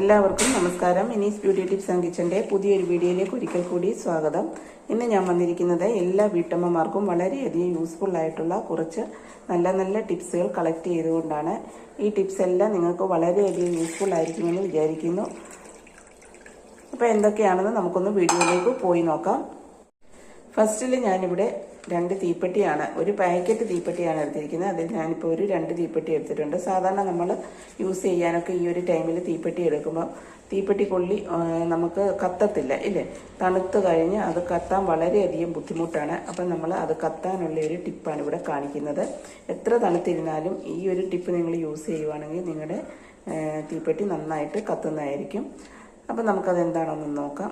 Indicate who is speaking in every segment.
Speaker 1: എല്ലാവർക്കും നമസ്കാരം. ഇനീസ് ബ്യൂട്ടി ടിപ്സ് ആൻഡ് കിച്ചന്റെ പുതിയൊരു വീഡിയോയിലേക്ക് ഒരിക്കൽ കൂടി സ്വാഗതം. ഇന്ന് ഞാൻ വന്നിരിക്കുന്നത് എല്ലാ വീട്ടമ്മമാർക്കും വളരെയധികം യൂസ്ഫുൾ ആയിട്ടുള്ള കുറച്ച് നല്ല നല്ല ടിപ്സുകൾ കളക്ട് ചെയ്തുകൊണ്ടാണ്. ഈ ടിപ്സ് എല്ലാം നിങ്ങൾക്ക് വളരെയധികം യൂസ്ഫുൾ ആയിരിക്കുമെന്ന് വിചാരിക്കുന്നു. അപ്പോൾ എന്തൊക്കെയാണെന്ന് നമുക്കൊന്ന് വീഡിയോയിലേക്ക് പോയി നോക്കാം. ഫസ്റ്റിൽ ഞാനിവിടെ രണ്ട് തീപ്പെട്ടിയാണ് ഒരു പാക്കറ്റ് തീപ്പെട്ടിയാണ് എടുത്തിരിക്കുന്നത്. അതിൽ ഞാനിപ്പോൾ ഒരു രണ്ട് തീപ്പെട്ടി എടുത്തിട്ടുണ്ട്. സാധാരണ നമ്മൾ യൂസ് ചെയ്യാനൊക്കെ ഈ ഒരു ടൈമിൽ തീപ്പെട്ടി എടുക്കുമ്പോൾ തീപ്പെട്ടി കൊള്ളി നമുക്ക് കത്തത്തില്ല ഇല്ലേ? തണുത്ത് കഴിഞ്ഞ് അത് കത്താൻ വളരെയധികം ബുദ്ധിമുട്ടാണ്. അപ്പം നമ്മൾ അത് കത്താനുള്ള ഒരു ടിപ്പാണ് ഇവിടെ കാണിക്കുന്നത്. എത്ര തണുത്തിരുന്നാലും ഈ ഒരു ടിപ്പ് നിങ്ങൾ യൂസ് ചെയ്യുവാണെങ്കിൽ നിങ്ങളുടെ തീപ്പെട്ടി നന്നായിട്ട് കത്തുന്നതായിരിക്കും. അപ്പം നമുക്കത് എന്താണെന്ന് നോക്കാം.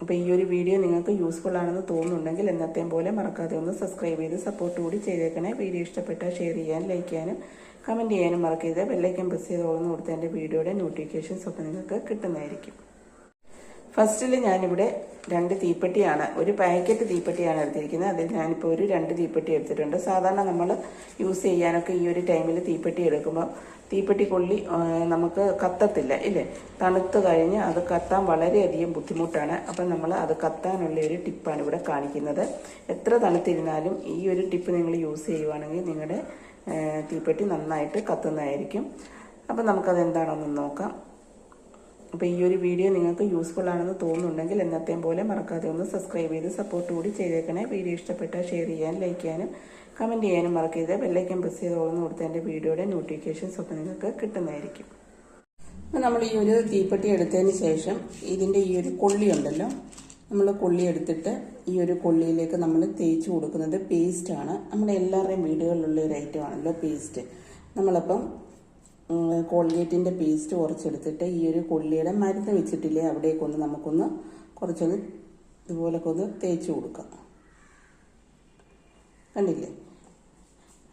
Speaker 1: അപ്പോൾ ഈ ഒരു വീഡിയോ നിങ്ങൾക്ക് യൂസ്ഫുൾ ആണെന്ന് തോന്നുന്നുണ്ടെങ്കിൽ എന്നത്തെയും പോലെ മറക്കാതെ ഒന്ന് സബ്സ്ക്രൈബ് ചെയ്ത് സപ്പോർട്ട് കൂടി ചെയ്തേക്കണേ. വീഡിയോ ഇഷ്ടപ്പെട്ടാൽ ഷെയർ ചെയ്യാനും ലൈക്ക് ചെയ്യാനും കമന്റ് ചെയ്യാനും മറക്കരുത്. ബെല്ലൈക്കൻ പ്രസ് ചെയ്ത് ഓർന്ന് കൊടുത്ത എന്റെ വീഡിയോയുടെ നോട്ടിഫിക്കേഷൻസ് ഒക്കെ നിങ്ങൾക്ക് കിട്ടുന്നതായിരിക്കും. ഫസ്റ്റിൽ ഞാനിവിടെ രണ്ട് തീപ്പെട്ടിയാണ് ഒരു പാക്കറ്റ് തീപ്പെട്ടിയാണ് എടുത്തിരിക്കുന്നത്. അതിൽ ഞാനിപ്പോൾ ഒരു രണ്ട് തീപ്പെട്ടി എടുത്തിട്ടുണ്ട്. സാധാരണ നമ്മൾ യൂസ് ചെയ്യാനൊക്കെ ഈ ഒരു ടൈമിൽ തീപ്പെട്ടി എടുക്കുമ്പോൾ തീപ്പെട്ടി കൊള്ളി നമുക്ക് കത്തത്തില്ല ഇല്ലേ? തണുത്ത് കഴിഞ്ഞ് അത് കത്താൻ വളരെയധികം ബുദ്ധിമുട്ടാണ്. അപ്പം നമ്മൾ അത് കത്താനുള്ള ഒരു ടിപ്പാണ് ഇവിടെ കാണിക്കുന്നത്. എത്ര തണുത്തിരുന്നാലും ഈ ഒരു ടിപ്പ് നിങ്ങൾ യൂസ് ചെയ്യുവാണെങ്കിൽ നിങ്ങളുടെ തീപ്പെട്ടി നന്നായിട്ട് കത്തുന്നതായിരിക്കും. അപ്പം നമുക്കത് എന്താണെന്ന് നോക്കാം. അപ്പോൾ ഈ ഒരു വീഡിയോ നിങ്ങൾക്ക് യൂസ്ഫുൾ ആണെന്ന് തോന്നുന്നുണ്ടെങ്കിൽ എന്നത്തെയും പോലെ മറക്കാതെ ഒന്ന് സബ്സ്ക്രൈബ് ചെയ്ത് സപ്പോർട്ട് കൂടി ചെയ്തേക്കണേ. വീഡിയോ ഇഷ്ടപ്പെട്ടാൽ ഷെയർ ചെയ്യാനും ലൈക്ക് ചെയ്യാനും കമന്റ് ചെയ്യാനും മറക്കരുത്. ബെല്ലൈക്കൻ പ്രസ് ചെയ്ത് ഓർന്ന് കൊടുത്ത എന്റെ വീഡിയോയുടെ നോട്ടിഫിക്കേഷൻസ് ഒക്കെ നിങ്ങൾക്ക് കിട്ടുന്നതായിരിക്കും. അപ്പോൾ നമ്മൾ ഈ ഒരു തീപ്പെട്ടി എടുത്തതിന് ശേഷം ഇതിന്റെ ഈ ഒരു കൊള്ളി ഉണ്ടല്ലോ നമ്മൾ കൊള്ളി എടുത്തിട്ട് ഈ ഒരു കൊള്ളിയിലേക്ക് നമ്മൾ തേച്ച് കൊടുക്കുന്നത് പേസ്റ്റാണ് നമ്മുടെ എല്ലാവരുടെയും വീടുകളിലുള്ള ഒരു ഐറ്റം ആണല്ലോ പേസ്റ്റ് നമ്മളപ്പം കോൾഗേറ്റിന്റെ പേസ്റ്റ് കുറച്ചെടുത്തിട്ട് ഈ ഒരു കൊള്ളിയുടെ മരുന്ന് വെച്ചിട്ടില്ലേ അവിടേക്കൊന്ന് നമുക്കൊന്ന് കുറച്ചൊന്ന് ഇതുപോലൊക്കെ ഒന്ന് തേച്ച് കൊടുക്കാം. കണ്ടില്ലേ?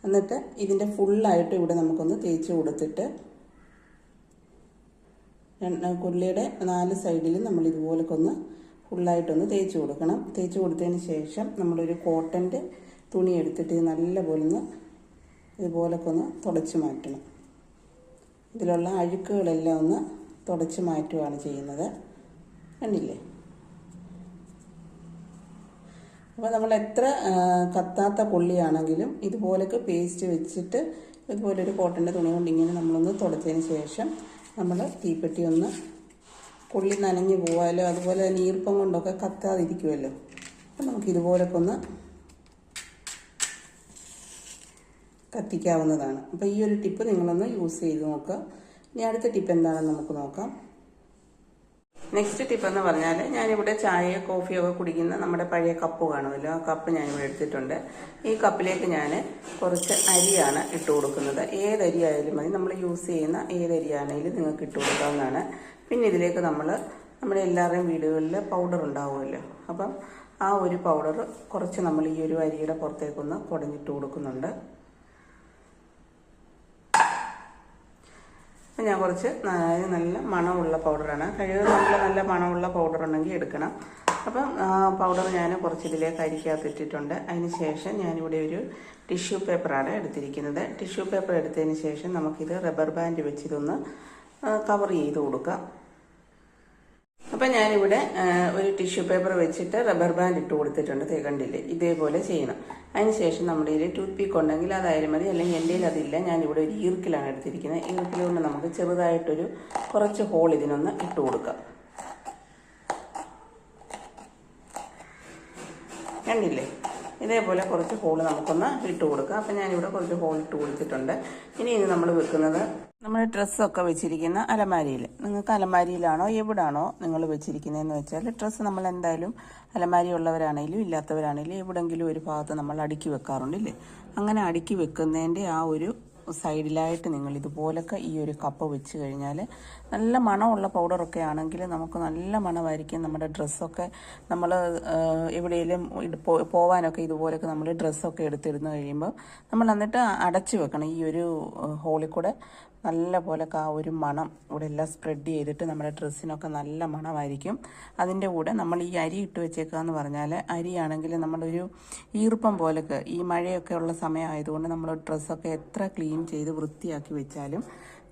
Speaker 1: എന്നിട്ട് ഇതിന്റെ ഫുള്ളായിട്ട് ഇവിടെ നമുക്കൊന്ന് തേച്ച് കൊടുത്തിട്ട് കൊല്ലിയുടെ നാല് സൈഡിലും നമ്മൾ ഇതുപോലൊക്കെ ഒന്ന് ഫുള്ളായിട്ടൊന്ന് തേച്ച് കൊടുക്കണം. തേച്ച് കൊടുത്തതിന് ശേഷം നമ്മളൊരു കോട്ടന്റെ തുണി എടുത്തിട്ട് നല്ലപോലെ ഒന്ന് ഇതുപോലൊക്കെ ഒന്ന് തുടച്ച് മാറ്റണം. ഇതിലുള്ള അഴുക്കുകളെല്ലാം ഒന്ന് തുടച്ച് മാറ്റുകയാണ് ചെയ്യുന്നത്. കണ്ടില്ലേ? അപ്പോൾ നമ്മൾ എത്ര കത്താത്ത കൊള്ളിയാണെങ്കിലും ഇതുപോലൊക്കെ പേസ്റ്റ് വെച്ചിട്ട് ഇതുപോലെ ഒരു കോട്ടന്റെ തുണി കൊണ്ട് ഇങ്ങനെ നമ്മളൊന്ന് തുടച്ചതിന് ശേഷം നമ്മൾ തീപ്പെട്ടി ഒന്ന് പുള്ളി നനഞ്ഞു പോവാലോ അതുപോലെ തന്നെ ഈർപ്പം കൊണ്ടൊക്കെ കത്താതിരിക്കുമല്ലോ അപ്പം നമുക്ക് ഇതുപോലൊക്കെ ഒന്ന് കത്തിക്കാവുന്നതാണ്. അപ്പോൾ ഈ ഒരു ടിപ്പ് നിങ്ങളൊന്ന് യൂസ് ചെയ്ത് നോക്കുക. ഇനി അടുത്ത ടിപ്പ് എന്താണെന്ന് നമുക്ക് നോക്കാം. നെക്സ്റ്റ് ടിപ്പ് എന്ന് പറഞ്ഞാൽ ഞാനിവിടെ ചായ കോഫിയൊക്കെ കുടിക്കുന്ന നമ്മുടെ പഴയ കപ്പ് കാണുമല്ലോ? ആ കപ്പ് ഞാനിവിടെ എടുത്തിട്ടുണ്ട്. ഈ കപ്പിലേക്ക് ഞാൻ കുറച്ച് അരിയാണ് ഇട്ട് കൊടുക്കുന്നത്. ഏത് അരിയായാലും മതി. നമ്മൾ യൂസ് ചെയ്യുന്ന ഏത് അരിയാണെങ്കിലും നിങ്ങൾക്ക് ഇട്ട് കൊടുക്കാവുന്നതാണ്. പിന്നെ ഇതിലേക്ക് നമ്മൾ നമ്മുടെ എല്ലാവരുടെയും വീടുകളിൽ പൗഡർ ഉണ്ടാവുമല്ലോ? അപ്പം ആ ഒരു പൗഡർ കുറച്ച് നമ്മൾ ഈ ഒരു അരിയുടെ പുറത്തേക്കൊന്ന് കുടഞ്ഞിട്ട് കൊടുക്കുന്നുണ്ട്. ഞാൻ കുറച്ച് നല്ല മണമുള്ള പൗഡറാണ്. കഴിവതും നല്ല നല്ല മണമുള്ള പൗഡർ ഉണ്ടെങ്കിൽ എടുക്കണം. അപ്പം പൗഡർ ഞാൻ കുറച്ച് ഇതിലേക്ക് അരിക്കകത്ത് ഇട്ടിട്ടുണ്ട്. അതിന് ശേഷം ഞാനിവിടെ ഒരു ടിഷ്യൂ പേപ്പറാണ് എടുത്തിരിക്കുന്നത്. ടിഷ്യൂ പേപ്പർ എടുത്തതിന് ശേഷം നമുക്കിത് റബ്ബർ ബാൻഡ് വെച്ചിതൊന്ന് കവർ ചെയ്ത് കൊടുക്കാം. അപ്പം ഞാനിവിടെ ഒരു ടിഷ്യൂ പേപ്പർ വെച്ചിട്ട് റബ്ബർ ബാൻഡ് ഇട്ട് കൊടുത്തിട്ടുണ്ട്. ദേ കണ്ടില്ലേ? ഇതേപോലെ ചെയ്യണം. അതിനുശേഷം നമ്മുടെ കയ്യിൽ ടൂത്ത് പീക്ക് ഉണ്ടെങ്കിൽ അതായാലും മതി. അല്ലെങ്കിൽ എന്റെ അതില്ല. ഞാനിവിടെ ഒരു ഈർക്കിലാണ് എടുത്തിരിക്കുന്നത്. ഈർക്കിലുകൊണ്ട് നമുക്ക് ചെറുതായിട്ടൊരു കുറച്ച് ഹോൾ ഇതിനൊന്ന് ഇട്ട് കൊടുക്കാം. കണ്ടില്ലേ? ഇതേപോലെ കുറച്ച് ഹോൾ നമുക്കൊന്ന് ഇട്ട് കൊടുക്കാം അപ്പം ഞാനിവിടെ കുറച്ച് ഹോൾ ഇട്ട് കൊടുത്തിട്ടുണ്ട്. ഇനി ഇത് നമ്മൾ വെക്കുന്നത് നമ്മൾ ഡ്രസ്സൊക്കെ വെച്ചിരിക്കുന്ന അലമാരിയിൽ നിങ്ങൾക്ക് അലമാരിയിലാണോ എവിടാണോ നിങ്ങൾ വെച്ചിരിക്കുന്നതെന്ന് വെച്ചാൽ ഡ്രസ്സ് നമ്മൾ എന്തായാലും അലമാരി ഉള്ളവരാണെങ്കിലും ഇല്ലാത്തവരാണെങ്കിലും എവിടെങ്കിലും ഒരു ഭാഗത്ത് നമ്മൾ അടുക്കി വെക്കാറുണ്ടല്ലേ അങ്ങനെ അടുക്കി വെക്കുന്നതിന്റെ ആ ഒരു സൈഡിലായിട്ട് നിങ്ങൾ ഇതുപോലൊക്കെ ഈ ഒരു കപ്പ് വെച്ച് കഴിഞ്ഞാൽ നല്ല മണമുള്ള പൗഡറൊക്കെ ആണെങ്കിൽ നമുക്ക് നല്ല മണമായിരിക്കും. നമ്മുടെ ഡ്രസ്സൊക്കെ നമ്മൾ എവിടെയെങ്കിലും പോവാനൊക്കെ ഇതുപോലൊക്കെ നമ്മൾ ഡ്രസ്സൊക്കെ എടുത്തിരുന്ന് കഴിയുമ്പോൾ നമ്മൾ എന്നിട്ട് അടച്ചു വെക്കണം. ഈ ഒരു ഹോളിൽ കൂടെ നല്ല പോലൊക്കെ ആ ഒരു മണം ഇവിടെ എല്ലാം സ്പ്രെഡ് ചെയ്തിട്ട് നമ്മുടെ ഡ്രസ്സിനൊക്കെ നല്ല മണമായിരിക്കും. അതിന്റെ കൂടെ നമ്മൾ ഈ അരി ഇട്ട് വെച്ചേക്കുക എന്ന് പറഞ്ഞാൽ അരിയാണെങ്കിൽ നമ്മളൊരു ഈർപ്പം പോലൊക്കെ ഈ മഴയൊക്കെ ഉള്ള സമയമായതുകൊണ്ട് നമ്മൾ ഡ്രസ്സൊക്കെ എത്ര ക്ലീൻ ചെയ്ത് വൃത്തിയാക്കി വെച്ചാലും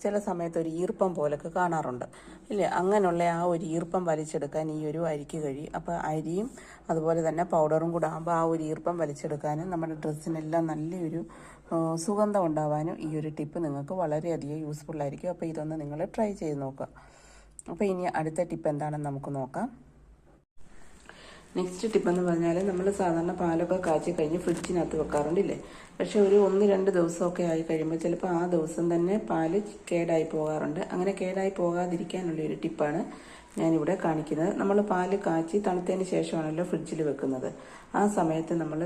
Speaker 1: ചില സമയത്ത് ഒരു ഈർപ്പം പോലൊക്കെ കാണാറുണ്ട്. ഇല്ലേ? അങ്ങനെയുള്ള ആ ഒരു ഈർപ്പം വലിച്ചെടുക്കാൻ ഈ ഒരു അരിക്ക് കഴിയും. അപ്പോൾ അരിയും അതുപോലെ തന്നെ പൗഡറും കൂടെ ആകുമ്പോൾ ആ ഒരു ഈർപ്പം വലിച്ചെടുക്കാനും നമ്മുടെ ഡ്രസ്സിനെല്ലാം നല്ലൊരു സുഗന്ധം ഉണ്ടാവാനും ഈ ഒരു ടിപ്പ് നിങ്ങൾക്ക് വളരെയധികം യൂസ്ഫുള്ളായിരിക്കും അപ്പോൾ ഇതൊന്ന് നിങ്ങൾ ട്രൈ ചെയ്ത് നോക്കുക. അപ്പോൾ ഇനി അടുത്ത ടിപ്പ് എന്താണെന്ന് നമുക്ക് നോക്കാം. നെക്സ്റ്റ് ടിപ്പ് എന്ന് പറഞ്ഞാൽ നമ്മൾ സാധാരണ പാലൊക്കെ കാച്ചി കഴിഞ്ഞ് ഫ്രിഡ്ജിനകത്ത് വെക്കാറുണ്ടല്ലേ? പക്ഷേ ഒരു ഒന്ന് രണ്ട് ദിവസമൊക്കെ ആയി കഴിയുമ്പോൾ ചിലപ്പോൾ ആ ദിവസം തന്നെ പാൽ കേടായി പോകാറുണ്ട്. അങ്ങനെ കേടായി പോകാതിരിക്കാനുള്ള ഒരു ടിപ്പാണ് ഞാനിവിടെ കാണിക്കുന്നത്. നമ്മൾ പാൽ കാച്ചി തണുത്തതിന് ശേഷമാണല്ലോ ഫ്രിഡ്ജിൽ വെക്കുന്നത്. ആ സമയത്ത് നമ്മൾ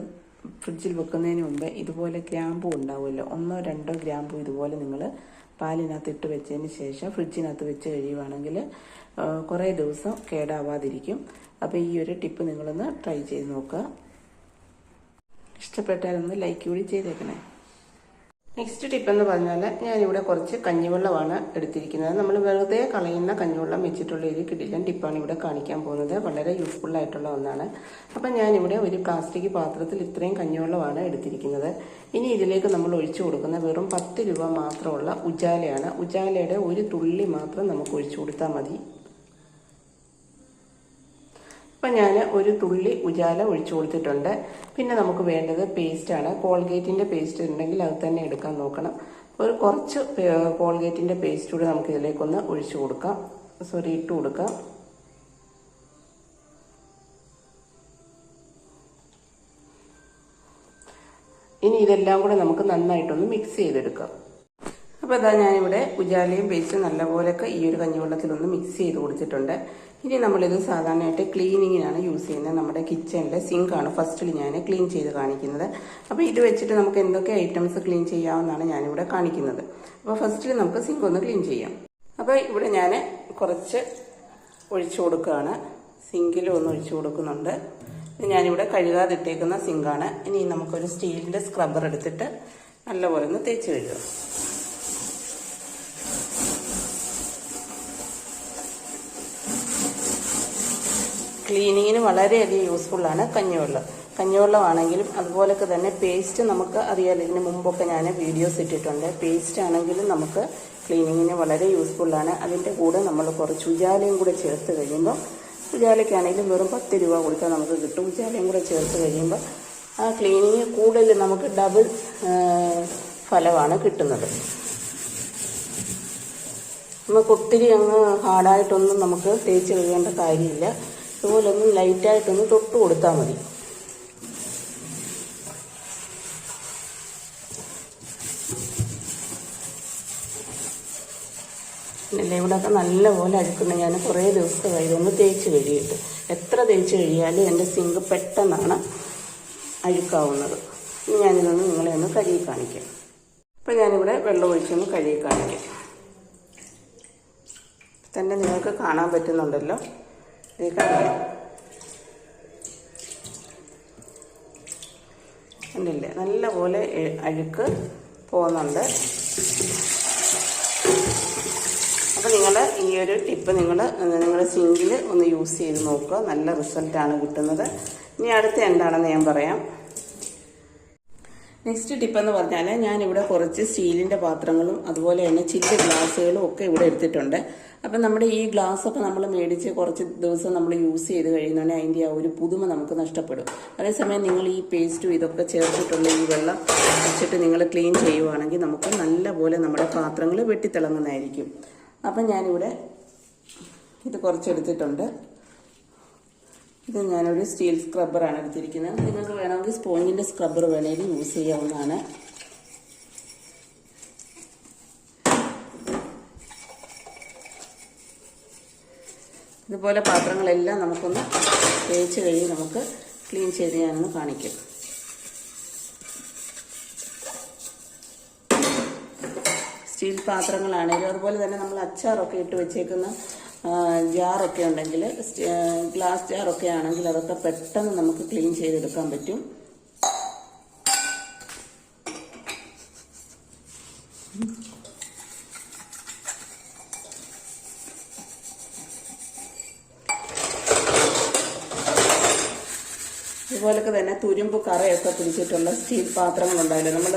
Speaker 1: ഫ്രിഡ്ജിൽ വെക്കുന്നതിന് മുമ്പ് ഇതുപോലെ ഗ്രാമ്പു ഉണ്ടാവുമല്ലോ? ഒന്നോ രണ്ടോ ഗ്രാമ്പു ഇതുപോലെ നിങ്ങൾ പാലിനകത്ത് ഇട്ട് വെച്ചതിന് ശേഷം ഫ്രിഡ്ജിനകത്ത് വെച്ച് കഴിയുവാണെങ്കിൽ കുറേ ദിവസം കേടാവാതിരിക്കും. അപ്പോൾ ഈ ഒരു ടിപ്പ് നിങ്ങളൊന്ന് ട്രൈ ചെയ്ത് നോക്കുക. ഇഷ്ടപ്പെട്ടാലൊന്ന് ലൈക്ക് കൂടി ചെയ്തേക്കണേ. നെക്സ്റ്റ് ടിപ്പ് എന്ന് പറഞ്ഞാൽ ഞാനിവിടെ കുറച്ച് കഞ്ഞിവെള്ളമാണ് എടുത്തിരിക്കുന്നത്. നമ്മൾ വെറുതെ കളയുന്ന കഞ്ഞിവെള്ളം വെച്ചിട്ടുള്ള ഒരു കിടിലൻ ടിപ്പാണ് ഇവിടെ കാണിക്കാൻ പോകുന്നത്. വളരെ യൂസ്ഫുൾ ആയിട്ടുള്ള ഒന്നാണ്. അപ്പം ഞാനിവിടെ ഒരു പ്ലാസ്റ്റിക് പാത്രത്തിൽ ഇത്രയും കഞ്ഞിവെള്ളമാണ് എടുത്തിരിക്കുന്നത്. ഇനി ഇതിലേക്ക് നമ്മൾ ഒഴിച്ചു കൊടുക്കുന്ന വെറും പത്ത് രൂപ മാത്രമുള്ള ഉജാലയാണ്. ഉജാലയുടെ ഒരു തുള്ളി മാത്രം നമുക്ക് ഒഴിച്ചു കൊടുത്താൽ മതി. അപ്പം ഞാൻ ഒരു തുള്ളി ഉജാല ഒഴിച്ചു കൊടുത്തിട്ടുണ്ട്. പിന്നെ നമുക്ക് വേണ്ടത് പേസ്റ്റാണ് കോൾഗേറ്റിന്റെ പേസ്റ്റ് ഉണ്ടെങ്കിൽ അത് തന്നെ എടുക്കാൻ നോക്കണം. ഒരു കുറച്ച് കോൾഗേറ്റിന്റെ പേസ്റ്റ് കൂടി നമുക്ക് ഇതിലേക്കൊന്ന് ഒഴിച്ചു കൊടുക്കാം. സോറി ഇട്ട് കൊടുക്കാം. ഇനി ഇതെല്ലാം കൂടെ നമുക്ക് നന്നായിട്ടൊന്ന് മിക്സ് ചെയ്തെടുക്കാം. അപ്പോൾ ഇതാ ഞാനിവിടെ ഉജാലയും പേസ്റ്റും നല്ലപോലെയൊക്കെ ഈ ഒരു കഞ്ഞിവെള്ളത്തിലൊന്ന് മിക്സ് ചെയ്ത് കൊടുത്തിട്ടുണ്ട്. ഇനി നമ്മളിത് സാധാരണയായിട്ട് ക്ലീനിങ്ങിനാണ് യൂസ് ചെയ്യുന്നത്. നമ്മുടെ കിച്ചണിലെ സിങ്കാണ് ഫസ്റ്റിൽ ഞാൻ ക്ലീൻ ചെയ്ത് കാണിക്കുന്നത്. അപ്പോൾ ഇത് വെച്ചിട്ട് നമുക്ക് എന്തൊക്കെ ഐറ്റംസ് ക്ലീൻ ചെയ്യാമെന്നാണ് ഞാനിവിടെ കാണിക്കുന്നത്. അപ്പോൾ ഫസ്റ്റിൽ നമുക്ക് സിങ്ക് ഒന്ന് ക്ലീൻ ചെയ്യാം. അപ്പോൾ ഇവിടെ ഞാൻ കുറച്ച് ഒഴിച്ചു കൊടുക്കുകയാണ്. സിങ്കിലും ഒന്ന് ഒഴിച്ചു കൊടുക്കുന്നുണ്ട്. ഞാനിവിടെ കഴുകാതിട്ടേക്കുന്ന സിങ്കാണ് ഇനി നമുക്കൊരു സ്റ്റീലിന്റെ സ്ക്രബ്ബർ എടുത്തിട്ട് നല്ലപോലെ ഒന്ന് തേച്ച് കഴുകുക ക്ലീനിങ്ങിന് വളരെയധികം യൂസ്ഫുള്ളാണ് കഞ്ഞിവെള്ളം. കഞ്ഞിവെള്ളമാണെങ്കിലും അതുപോലൊക്കെ തന്നെ പേസ്റ്റ് നമുക്ക് അറിയാലോ ഇതിന് മുമ്പൊക്കെ ഞാൻ വീഡിയോസ് ഇട്ടിട്ടുണ്ട്. പേസ്റ്റ് ആണെങ്കിലും നമുക്ക് ക്ലീനിങ്ങിന് വളരെ യൂസ്ഫുള്ളാണ് അതിന്റെ കൂടെ നമ്മൾ കുറച്ച് ഉജാലയും കൂടെ ചേർത്ത് കഴിയുമ്പോൾ ഉജാലയ്ക്കാണെങ്കിലും വെറും പത്ത് രൂപ കൊടുത്താൽ നമുക്ക് കിട്ടും. ഉജാലയും കൂടെ ചേർത്ത് കഴിയുമ്പോൾ ആ ക്ലീനിങ് കൂടുതൽ നമുക്ക് ഡബിൾ ഫലമാണ് കിട്ടുന്നത്. നമുക്ക് ഒത്തിരി അങ്ങ് ഹാർഡായിട്ടൊന്നും നമുക്ക് തേച്ച് കഴുകേണ്ട കാര്യമില്ല. ഇതുപോലെ ഒന്ന് ലൈറ്റായിട്ടൊന്ന് തൊട്ട് കൊടുത്താൽ മതി. പിന്നെ ഇവിടെയൊക്കെ നല്ലപോലെ അഴുക്കുന്ന ഞാൻ കുറേ ദിവസമായി ഇതൊന്ന് തേച്ച് കഴുകിയിട്ട്. എത്ര തേച്ച് കഴിയാലും എന്റെ സിങ്ക് പെട്ടെന്നാണ് അഴുക്കാവുന്നത്. ഇനി ഞാനിതൊന്ന് നിങ്ങളെ ഒന്ന് കഴുകി കാണിക്കാം. അപ്പം ഞാനിവിടെ വെള്ളം ഒഴിച്ചൊന്ന് കഴുകി കാണിക്കാം. തന്നെ നിങ്ങൾക്ക് കാണാൻ പറ്റുന്നുണ്ടല്ലോ. ഇത് കണ്ടില്ലേ? നല്ലപോലെ അഴുക്ക് പോകുന്നുണ്ട്. അപ്പോൾ നിങ്ങൾ ഈ ഒരു ടിപ്പ് നിങ്ങൾ നിങ്ങളുടെ സിങ്കിൽ ഒന്ന് യൂസ് ചെയ്ത് നോക്കുക. നല്ല റിസൾട്ടാണ് കിട്ടുന്നത്. ഇനി അടുത്ത എന്താണെന്ന് ഞാൻ പറയാം. നെക്സ്റ്റ് ടിപ്പ് എന്ന് പറഞ്ഞാൽ ഞാനിവിടെ കുറച്ച് സ്റ്റീലിന്റെ പാത്രങ്ങളും അതുപോലെ തന്നെ ചില്ല് ഗ്ലാസ്സുകളും ഒക്കെ ഇവിടെ എടുത്തിട്ടുണ്ട്. അപ്പം നമ്മുടെ ഈ ഗ്ലാസ് ഒക്കെ നമ്മൾ മേടിച്ച് കുറച്ച് ദിവസം നമ്മൾ യൂസ് ചെയ്ത് കഴിയുന്നതുകൊണ്ട് അതിന്റെ ആ ഒരു പുതുമ നമുക്ക് നഷ്ടപ്പെടും. അതേസമയം നിങ്ങൾ ഈ പേസ്റ്റും ഇതൊക്കെ ചേർത്തിട്ടുള്ള ഈ വെള്ളം വെച്ചിട്ട് നിങ്ങൾ ക്ലീൻ ചെയ്യുവാണെങ്കിൽ നമുക്ക് നല്ലപോലെ നമ്മുടെ പാത്രങ്ങൾ വെട്ടിത്തിളങ്ങുന്നതായിരിക്കും. അപ്പം ഞാനിവിടെ ഇത് കുറച്ചെടുത്തിട്ടുണ്ട് ഇത് ഞാനൊരു സ്റ്റീൽ സ്ക്രബ്ബറാണ് എടുത്തിരിക്കുന്നത്. നിങ്ങൾക്ക് വേണമെങ്കിൽ സ്പോഞ്ചിന്റെ സ്ക്രബ്ബർ വേണമെങ്കിൽ യൂസ് ചെയ്യാവുന്നതാണ്. ഇതുപോലെ പാത്രങ്ങളെല്ലാം നമുക്കൊന്ന് തേച്ച് കഴുകി നമുക്ക് ക്ലീൻ ചെയ്ത് ഞാനൊന്ന് കാണിക്കും. സ്റ്റീൽ പാത്രങ്ങളാണെങ്കിലും അതുപോലെ തന്നെ നമ്മൾ അച്ചാറൊക്കെ ഇട്ട് വെച്ചേക്കുന്ന ജാറൊക്കെ ഉണ്ടെങ്കിൽ ഗ്ലാസ് ജാറൊക്കെ ആണെങ്കിൽ അതൊക്കെ പെട്ടെന്ന് നമുക്ക് ക്ലീൻ ചെയ്തെടുക്കാൻ പറ്റും. ഇതുപോലൊക്കെ തന്നെ തുരുമ്പ് കറയൊക്കെ പിടിച്ചിട്ടുള്ള സ്റ്റീൽ പാത്രങ്ങളുണ്ടായാലും നമ്മൾ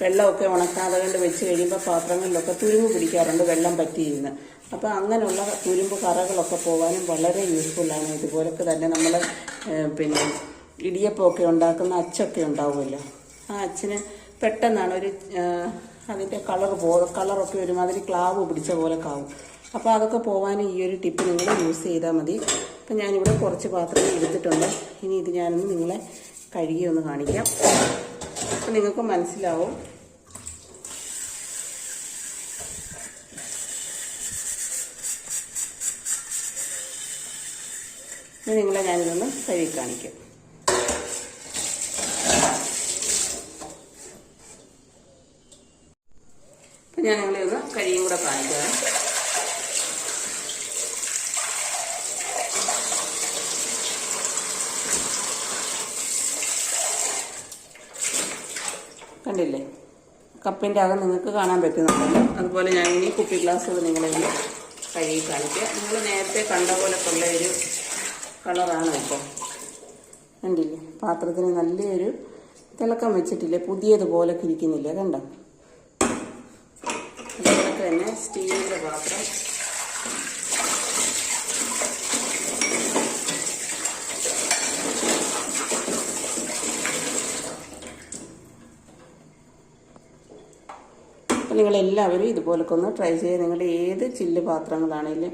Speaker 1: വെള്ളമൊക്കെ ഉണക്കാതെ കണ്ട് വെച്ച് കഴിയുമ്പോൾ പാത്രങ്ങളിലൊക്കെ തുരുമ്പ് പിടിക്കാറുണ്ട് വെള്ളം പറ്റിയിരുന്ന്. അപ്പോൾ അങ്ങനെയുള്ള തുരുമ്പ് കറകളൊക്കെ പോകാനും വളരെ യൂസ്ഫുള്ളാണ് ഇതുപോലൊക്കെ തന്നെ നമ്മൾ പിന്നെ ഇടിയപ്പമൊക്കെ ഉണ്ടാക്കുന്ന അച്ചൊക്കെ ഉണ്ടാവുമല്ലോ. ആ അച്ഛന് പെട്ടെന്നാണ് ഒരു അതിന്റെ കളർ പോ കളറൊക്കെ ഒരുമാതിരി ക്ലാവ് പിടിച്ച പോലെ കാവും അപ്പോൾ അതൊക്കെ പോകാൻ ഈ ഒരു ടിപ്പ് നിങ്ങൾ യൂസ് ചെയ്താൽ മതി. അപ്പം ഞാനിവിടെ കുറച്ച് പാത്രങ്ങൾ എടുത്തിട്ടുണ്ട്. ഇനി ഇത് ഞാനൊന്ന് നിങ്ങളെ കഴുകി ഒന്ന് കാണിക്കാം. അപ്പം നിങ്ങൾക്ക് മനസ്സിലാവും. നിങ്ങളെ ഞാനിതൊന്ന് കഴുകി കാണിക്കും. അപ്പം ഞാൻ നിങ്ങളെ ഒന്ന് കഴിയും കൂടെ കാണിക്കാം. കണ്ടില്ലേ? കപ്പിന്റെ അകം നിങ്ങൾക്ക് കാണാൻ പറ്റുന്നുണ്ടല്ലോ. അതുപോലെ ഞാൻ ഇനി കുപ്പി ഗ്ലാസ്സുകൾ നിങ്ങളെ കഴുകി കാണിക്കാം. നിങ്ങൾ നേരത്തെ കണ്ട പോലെ ഉള്ള ഒരു കളറാണ് ഇപ്പോൾ കണ്ടില്ലേ? പാത്രത്തിന് നല്ലൊരു തിളക്കം വെച്ചിട്ടില്ലേ? പുതിയതുപോലെ ഇരിക്കുന്നില്ലേ? കണ്ടോ? അതുപോലെ തന്നെ സ്റ്റീലിന്റെ പാത്രം. നിങ്ങളെല്ലാവരും ഇതുപോലൊക്കെ ഒന്ന് ട്രൈ ചെയ്യുക നിങ്ങളുടെ ഏത് ചില്ല് പാത്രങ്ങളാണെങ്കിലും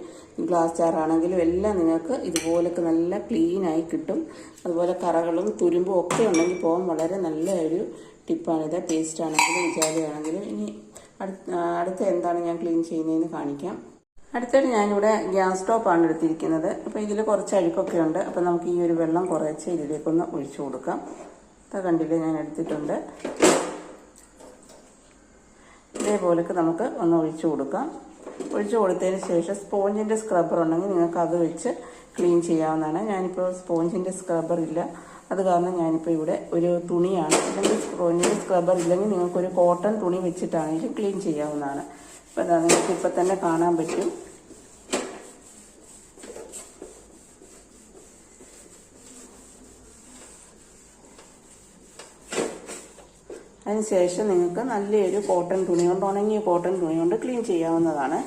Speaker 1: ഗ്ലാസ് ജാറാണെങ്കിലും എല്ലാം നിങ്ങൾക്ക് ഇതുപോലൊക്കെ നല്ല ക്ലീനായി കിട്ടും. അതുപോലെ കറകളും തുരുമ്പും ഒക്കെ ഉണ്ടെങ്കിൽ പോകാൻ വളരെ നല്ല ഒരു ടിപ്പാണിത് പേസ്റ്റ് ആണെങ്കിലും വിചാരിയാണെങ്കിലും ഇനി അടുത്ത അടുത്ത എന്താണ് ഞാൻ ക്ലീൻ ചെയ്യുന്നതെന്ന് കാണിക്കാം. അടുത്തായിട്ട് ഞാനിവിടെ ഗ്യാസ് സ്റ്റോപ്പാണ് എടുത്തിരിക്കുന്നത്. അപ്പോൾ ഇതിൽ കുറച്ച് അഴുക്കൊക്കെ ഉണ്ട്. അപ്പോൾ നമുക്ക് ഈ ഒരു വെള്ളം കുറച്ച് ഇതിലേക്കൊന്ന് ഒഴിച്ചു കൊടുക്കാം. അത് കണ്ടില്ലേ ഞാൻ എടുത്തിട്ടുണ്ട്. ഇതേപോലൊക്കെ നമുക്ക് ഒന്ന് ഒഴിച്ചു കൊടുക്കാം. ഒഴിച്ചു കൊടുത്തതിന് ശേഷം സ്പോഞ്ചിന്റെ സ്ക്രബ്ബർ ഉണ്ടെങ്കിൽ നിങ്ങൾക്ക് അത് വെച്ച് ക്ലീൻ ചെയ്യാവുന്നതാണ്. ഞാനിപ്പോൾ സ്പോഞ്ചിന്റെ സ്ക്രബ്ബർ ഇല്ല. അത് കാരണം ഞാനിപ്പോൾ ഇവിടെ ഒരു തുണിയാണ്. അല്ലെങ്കിൽ സ്പോഞ്ചിന്റെ സ്ക്രബ്ബർ ഇല്ലെങ്കിൽ നിങ്ങൾക്കൊരു കോട്ടൺ തുണി വെച്ചിട്ടാണെങ്കിലും ക്ലീൻ ചെയ്യാവുന്നതാണ്. അപ്പോൾ അതാ നിങ്ങൾക്ക് ഇപ്പം തന്നെ കാണാൻ പറ്റും. അതിനുശേഷം നിങ്ങൾക്ക് നല്ലൊരു കോട്ടൺ തുണി കൊണ്ട് ഉണങ്ങിയ കോട്ടൺ തുണി കൊണ്ട് ക്ലീൻ ചെയ്യാവുന്നതാണ്.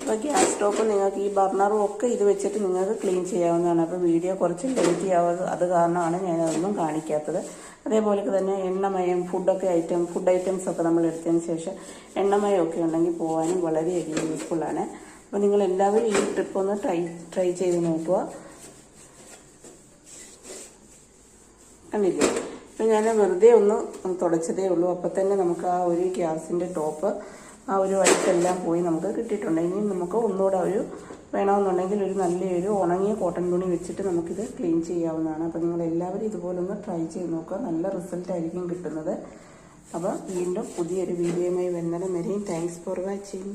Speaker 1: അപ്പോൾ ഗ്യാസ് സ്റ്റോപ്പ് നിങ്ങൾക്ക് ഈ ബർണറും ഒക്കെ ഇത് വെച്ചിട്ട് നിങ്ങൾക്ക് ക്ലീൻ ചെയ്യാവുന്നതാണ്. അപ്പോൾ വീഡിയോ കുറച്ച് ലേറ്റ് ആവുക അത് കാരണമാണ് ഞാനതൊന്നും കാണിക്കാത്തത്. അതേപോലെ തന്നെ എണ്ണമയം ഫുഡൊക്കെ ഐറ്റം ഫുഡ് ഐറ്റംസ് ഒക്കെ നമ്മൾ എടുത്തതിന് ശേഷം എണ്ണമയം ഒക്കെ ഉണ്ടെങ്കിൽ പോകാനും വളരെയധികം യൂസ്ഫുള്ളാണ് അപ്പോൾ നിങ്ങൾ എല്ലാവരും ഈ ട്രിപ്പ് ഒന്ന് ട്രൈ ട്രൈ ചെയ്ത് നോക്കുക. കണ്ടില്ലേ? ഇപ്പം ഞാൻ വെറുതെ ഒന്ന് തുടച്ചതേ ഉള്ളൂ. അപ്പം തന്നെ നമുക്ക് ആ ഒരു ഗ്യാസിന്റെ ടോപ്പ് ആ ഒരു വഴിക്കെല്ലാം പോയി നമുക്ക് കിട്ടിയിട്ടുണ്ട്. ഇനി നമുക്ക് ഒന്നുകൂടെ ഒരു വേണമെന്നുണ്ടെങ്കിൽ ഒരു നല്ലൊരു ഉണങ്ങിയ കോട്ടൺ തുണി വെച്ചിട്ട് നമുക്കിത് ക്ലീൻ ചെയ്യാവുന്നതാണ്. അപ്പോൾ നിങ്ങൾ എല്ലാവരും ഇതുപോലെ ഒന്ന് ട്രൈ ചെയ്ത് നോക്കുക. നല്ല റിസൾട്ട് ആയിരിക്കും കിട്ടുന്നത്. അപ്പോൾ വീണ്ടും പുതിയൊരു വീഡിയോയുമായി വന്നാലും വരെയും താങ്ക്സ് ഫോർ വാച്ചിങ്